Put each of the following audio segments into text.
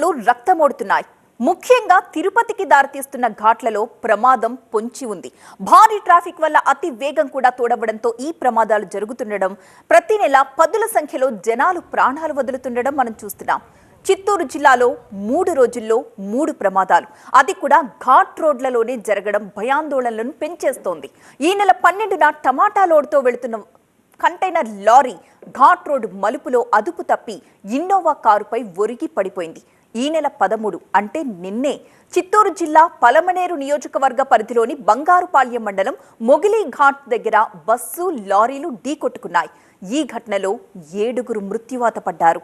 రోడ్లు రక్తమోడుతున్నాయి. ముఖ్యంగా తిరుపతికి దారితీస్తున్న ఘాట్లలో ప్రమాదం పొంచి ఉంది. భారీ ట్రాఫిక్ వల్ల అతి వేగం కూడా తోడవడంతో ఈ ప్రమాదాలు జరుగుతుండడం ప్రతి నెల పదుల సంఖ్యలో జనాలు ప్రాణాలు వదులుతుండడం మనం చూస్తున్నాం. చిత్తూరు జిల్లాలో మూడు రోజుల్లో మూడు ప్రమాదాలు. అది కూడా ఘాట్ రోడ్లలోనే జరగడం భయాందోళనలను పెంచేస్తోంది. ఈ నెల పన్నెండున టమాటా లోడ్తో వెళుతున్న కంటైనర్ లారీ ఘాట్ రోడ్ మలుపులో అదుపు తప్పి ఇన్నోవా కారుపై ఒరిగి పడిపోయింది. ఈ నెల పదమూడు అంటే నిన్నే చిత్తూరు జిల్లా పలమనేరు నియోజకవర్గ పరిధిలోని బంగారుపాళ్యం మండలం మొగిలి ఘాట్ దగ్గర బస్సు లారీలు ఢీకొట్టుకున్నాయి ఈ ఘటనలో ఏడుగురు మృత్యువాత పడ్డారు.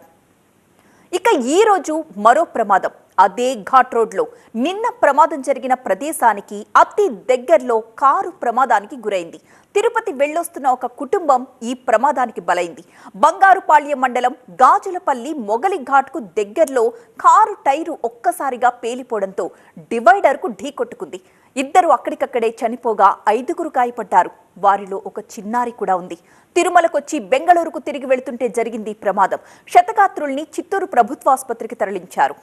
ఇక ఈ రోజు మరో ప్రమాదం. అదే ఘాట్ రోడ్లో నిన్న ప్రమాదం జరిగిన ప్రదేశానికి అతి దగ్గరలో కారు ప్రమాదానికి గురైంది. తిరుపతి వెళ్ళొస్తున్న ఒక కుటుంబం ఈ ప్రమాదానికి బలైంది. బంగారుపాళ్యం మండలం గాజులపల్లి మొగలి ఘాట్కు దగ్గరలో కారు టైరు ఒక్కసారిగా పేలిపోవడంతో డివైడర్కు ఢీకొట్టుకుంది. ఇద్దరు అక్కడికక్కడే చనిపోగా ఐదుగురు గాయపడ్డారు. వారిలో ఒక చిన్నారి కూడా ఉంది. తిరుమలకొచ్చి బెంగళూరుకు తిరిగి వెళుతుంటే జరిగింది ప్రమాదం. శతగాత్రుల్ని చిత్తూరు ప్రభుత్వాసుపత్రికి తరలించారు.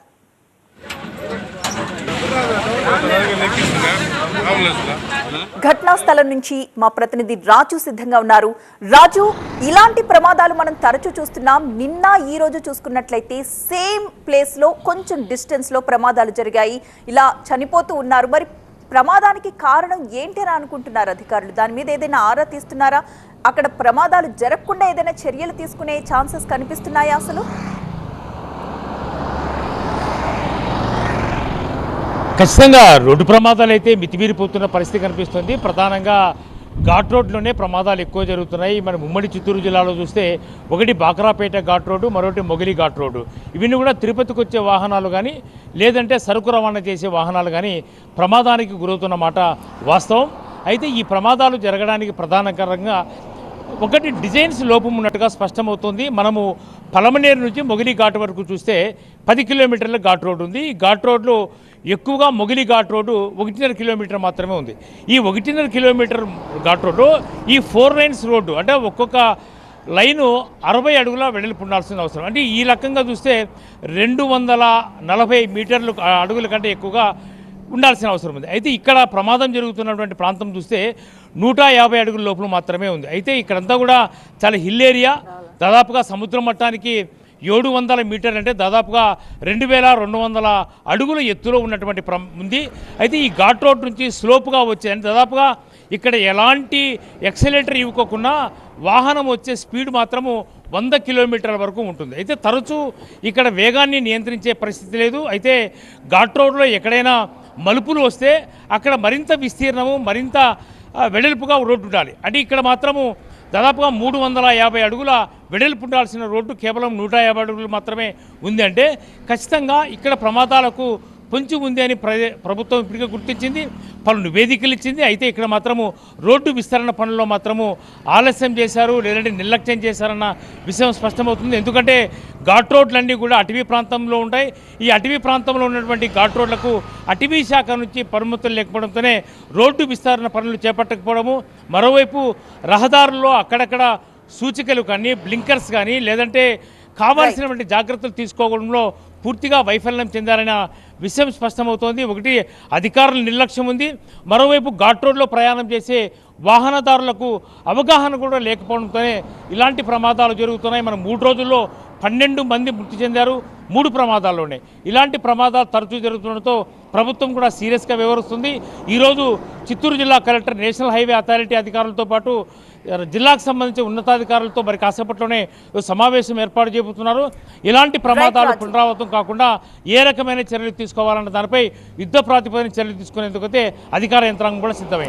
ఘటనా స్థలం నుంచి మా ప్రతినిధి రాజు సిద్ధంగా ఉన్నారు. రాజు ఇలాంటి ప్రమాదాలు మనం తరచూ చూస్తున్నాం. నిన్న ఈ రోజు చూసుకున్నట్లయితే సేమ్ ప్లేస్లో కొంచెం డిస్టెన్స్లో ప్రమాదాలు జరిగాయి. ఇలా చనిపోతూ ఉన్నారు. మరి ప్రమాదానికి కారణం ఏంటి అని అనుకుంటున్నారు అధికారులు? దాని మీద ఏదైనా ఆరా తీస్తున్నారా? అక్కడ ప్రమాదాలు జరగకుండా ఏదైనా చర్యలు తీసుకునే ఛాన్సెస్ కనిపిస్తున్నాయా అసలు? ఖచ్చితంగా రోడ్డు ప్రమాదాలు అయితే మితిమీరిపోతున్న పరిస్థితి కనిపిస్తుంది. ప్రధానంగా ఘాట్ రోడ్లోనే ప్రమాదాలు ఎక్కువ జరుగుతున్నాయి. మన ఉమ్మడి చిత్తూరు జిల్లాలో చూస్తే ఒకటి బాక్రాపేట ఘాట్ రోడ్డు మరొకటి మొగిలి ఘాట్ రోడ్డు. ఇవన్నీ కూడా తిరుపతికి వచ్చే వాహనాలు కానీ లేదంటే సరుకు రవాణా చేసే వాహనాలు కానీ ప్రమాదానికి గురవుతున్న మాట వాస్తవం. అయితే ఈ ప్రమాదాలు జరగడానికి ప్రధాన కారణంగా ఒకటి డిజైన్స్ లోపం ఉన్నట్టుగా స్పష్టమవుతుంది. మనము పలమనేరు నుంచి మొగిలి ఘాట్ వరకు చూస్తే పది కిలోమీటర్ల ఘాట్ రోడ్ ఉంది. ఈ ఘాట్ రోడ్లో ఎక్కువగా మొగిలి ఘాట్ రోడ్డు ఒకటిన్నర కిలోమీటర్ మాత్రమే ఉంది. ఈ ఒకటిన్నర కిలోమీటర్ ఘాట్ రోడ్డు ఈ ఫోర్ లైన్స్ రోడ్డు అంటే ఒక్కొక్క లైను అరవై అడుగుల వెడల్పు ఉండాల్సిన అవసరం. అంటే ఈ రకంగా చూస్తే రెండు వందల నలభై మీటర్లు అడుగుల కంటే ఎక్కువగా ఉండాల్సిన అవసరం ఉంది. అయితే ఇక్కడ ప్రమాదం జరుగుతున్నటువంటి ప్రాంతం చూస్తే నూట యాభై అడుగుల లోపల మాత్రమే ఉంది. అయితే ఇక్కడంతా కూడా చాలా హిల్ ఏరియా. దాదాపుగా సముద్ర మట్టానికి ఏడు వందల మీటర్లు అంటే దాదాపుగా రెండు వేల రెండు వందల అడుగుల ఎత్తులో ఉన్నటువంటి ప్ర ఉంది. అయితే ఈ ఘాట్ రోడ్ నుంచి స్లోప్గా వచ్చేది దాదాపుగా ఇక్కడ ఎలాంటి ఎక్సలేటర్ ఇవ్వకుండా వాహనం వచ్చే స్పీడ్ మాత్రము వంద కిలోమీటర్ల వరకు ఉంటుంది. అయితే తరచూ ఇక్కడ వేగాన్ని నియంత్రించే పరిస్థితి లేదు. అయితే ఘాట్ రోడ్లో ఎక్కడైనా మలుపులు వస్తే అక్కడ మరింత విస్తీర్ణము మరింత వెడల్పుగా రోడ్డు ఉండాలి. అంటే ఇక్కడ మాత్రము దాదాపుగా మూడు వందల యాభై అడుగుల వెడల్పు ఉండాల్సిన రోడ్డు కేవలం నూట యాభై అడుగులు మాత్రమే ఉంది అంటే ఖచ్చితంగా ఇక్కడ ప్రమాదాలకు పొంచి ఉంది అని ప్ర ప్రభుత్వం ఇప్పటికే గుర్తించింది పలు నివేదికలు ఇచ్చింది. అయితే ఇక్కడ మాత్రము రోడ్డు విస్తరణ పనుల్లో మాత్రము ఆలస్యం చేశారు లేదంటే నిర్లక్ష్యం చేశారన్న విషయం స్పష్టమవుతుంది. ఎందుకంటే ఘాట్ రోడ్లన్నీ కూడా అటవీ ప్రాంతంలో ఉంటాయి. ఈ అటవీ ప్రాంతంలో ఉన్నటువంటి ఘాట్ రోడ్లకు అటవీ శాఖ నుంచి పరిమితులు లేకపోవడంతోనే రోడ్డు విస్తరణ పనులు చేపట్టకపోవడము మరోవైపు రహదారుల్లో అక్కడక్కడ సూచికలు కానీ బ్లింకర్స్ కానీ లేదంటే కావాల్సినటువంటి జాగ్రత్తలు తీసుకోవడంలో పూర్తిగా వైఫల్యం చెందారన్న విషయం స్పష్టమవుతోంది. ఒకటి అధికారుల నిర్లక్ష్యం ఉంది. మరోవైపు ఘాట్ రోడ్లో ప్రయాణం చేసే వాహనదారులకు అవగాహన కూడా లేకపోవడంతోనే ఇలాంటి ప్రమాదాలు జరుగుతున్నాయి. మనం మూడు రోజుల్లో పన్నెండు మంది మృతి చెందారు మూడు ప్రమాదాల్లోనే. ఇలాంటి ప్రమాదాలు తరచూ జరుగుతుండటంతో ప్రభుత్వం కూడా సీరియస్గా వ్యవహరిస్తుంది. ఈరోజు చిత్తూరు జిల్లా కలెక్టర్ నేషనల్ హైవే అథారిటీ అధికారులతో పాటు జిల్లాకు సంబంధించిన ఉన్నతాధికారులతో మరి కాసేపట్లోనే సమావేశం ఏర్పాటు చేయబోతున్నారు. ఇలాంటి ప్రమాదాలు. పునరావృతం కాకుండా ఏ రకమైన చర్యలు తీసుకోవాలన్న దానిపై యుద్ధ ప్రాతిపదికన చర్యలు తీసుకునేందుకైతే అధికార యంత్రాంగం కూడా సిద్ధమైంది.